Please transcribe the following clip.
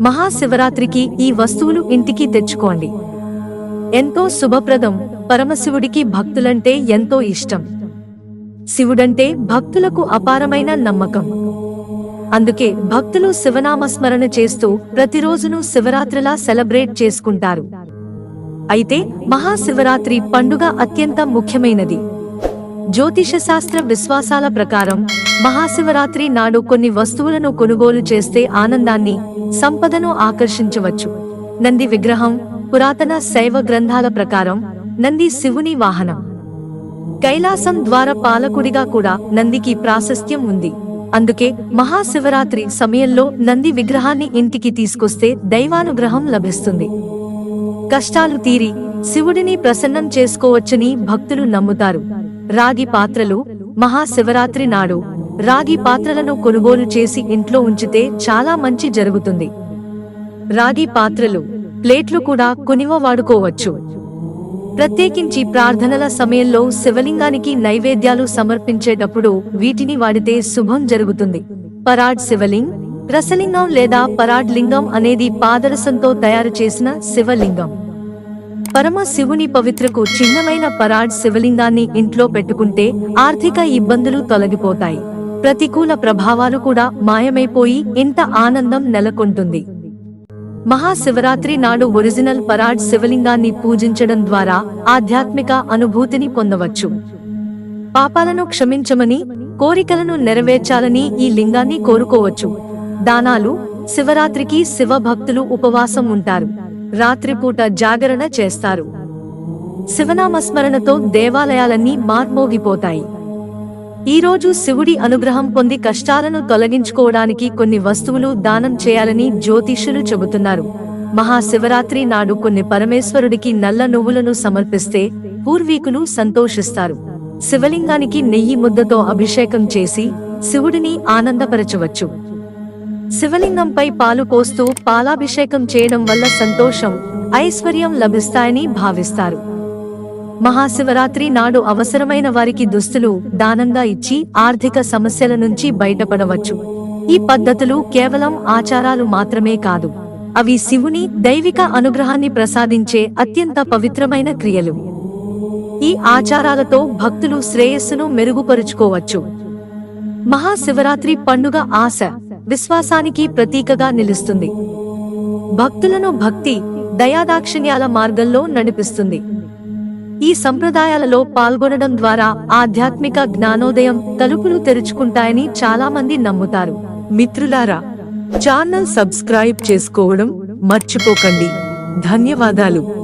మహాశివరాత్రికి ఈ వస్తువులు ఇంటికి తెచ్చుకోండి. ఎంతో శుభప్రదం పరమశివుడికి భక్తులంటే ఎంతో ఇష్టం. శివుడంటే భక్తులకు అపారమైన నమ్మకం. అందుకే భక్తులు శివనామస్మరణ చేస్తూ ప్రతిరోజును శివరాత్రిలా సెలబ్రేట్ చేసుకుంటారు. అయితే మహాశివరాత్రి పండుగ అత్యంత ముఖ్యమైనది. జ్యోతిష శాస్త్ర విశ్వాసాల ప్రకారం మహాశివరాత్రి నాడు కొన్ని వస్తువులను కొనుగోలు చేస్తే ఆనందాన్ని సంపదను ఆకర్షించవచ్చు. నంది విగ్రహం పురాతన శైవ గ్రంథాల ప్రకారం నంది శివుని వాహనం. కైలాసం ద్వారా పాలకుడిగా కూడా నందికి ప్రాశస్త్యం ఉంది. అందుకే మహాశివరాత్రి సమయంలో నంది విగ్రహాన్ని ఇంటికి తీసుకొస్తే దైవానుగ్రహం లభిస్తుంది. కష్టాలు తీరి శివుడిని ప్రసన్నం చేసుకోవచ్చని భక్తులు నమ్ముతారు. రాగి పాత్రలు మహాశివరాత్రి నాడు రాగి పాత్రలను కొనుగోలు చేసి ఇంట్లో ఉంచితే చాలా మంచి జరుగుతుంది. రాగి పాత్రలు ప్లేట్లు కూడా కొనివ వాడుకోవచ్చు. ప్రత్యేకించి ప్రార్థనల సమయంలో శివలింగానికి నైవేద్యాలు సమర్పించేటప్పుడు వీటిని వాడితే శుభం జరుగుతుంది. పరాడ్ శివలింగ్ రసలింగం లేదా పరాడ్ లింగం అనేది పాదరసంతో తయారు చేసిన శివలింగం. పరమ శివుని పవిత్రకు చిన్నమైన పరాడ్ శివలింగాన్ని ఇంట్లో పెట్టుకుంటే ఆర్థిక ఇబ్బందులు తొలగిపోతాయి. ప్రతికూల ప్రభావాలు కూడా మాయమైపోయి ఇంత ఆనందం నెలకొంటుంది. మహాశివరాత్రి నాడు ఒరిజినల్ పరాడ్ శివలింగాన్ని పూజించడం ద్వారా ఆధ్యాత్మిక అనుభూతిని పొందవచ్చు. పాపాలను క్షమించమని కోరికలను నెరవేర్చాలని ఈ లింగాన్ని కోరుకోవచ్చు. దానాలు శివరాత్రికి శివ భక్తులు ఉపవాసం ఉంటారు. రాత్రిపూట జాగరణ చేస్తారు. శివనామస్మరణతో దేవాలయాలన్నీ మార్మోగిపోతాయి. ఈ రోజు శివుడి అనుగ్రహం పొంది కష్టాలను తొలగించుకోవడానికి కొన్ని వస్తువులు దానం చేయాలని జ్యోతిష్యులు చెబుతున్నారు. మహాశివరాత్రి నాడు కొన్ని పరమేశ్వరుడికి నల్ల నువ్వులను సమర్పిస్తే పూర్వీకులు సంతోషిస్తారు. శివలింగానికి నెయ్యి ముద్దతో అభిషేకం చేసి శివుడిని ఆనందపరచవచ్చు. శివలింగంపై పాలు పోస్తూ పాలాభిషేకం చేయడం వల్ల సంతోషం ఐశ్వర్యం లభిస్తాయని భావిస్తారు. మహాశివరాత్రి నాడు అవసరమైన వారికి దుస్తులు దానంగా ఇచ్చి ఆర్థిక సమస్యల నుంచి బయటపడవచ్చు. ఈ పద్ధతులు కేవలం ఆచారాలు మాత్రమే కాదు అవి శివుని దైవిక అనుగ్రహాన్ని ప్రసాదించే అత్యంత పవిత్రమైన క్రియలు. ఈ ఆచారాలతో భక్తులు శ్రేయస్సును మెరుగుపరుచుకోవచ్చు. మహాశివరాత్రి పండుగ ఆశ విశ్వాసానికి ప్రతీకగా నిలుస్తుంది. భక్తులను భక్తి దయాదాక్షిణ్యాల మార్గంలో నడిపిస్తుంది. ఈ సంప్రదాయాలలో పాల్గొనడం ద్వారా ఆధ్యాత్మిక జ్ఞానోదయం తలుపులు తెరుచుకుంటాయని చాలా మంది నమ్ముతారు. మిత్రులారా ఛానల్ సబ్స్క్రైబ్ చేసుకోవడం మర్చిపోకండి. ధన్యవాదాలు.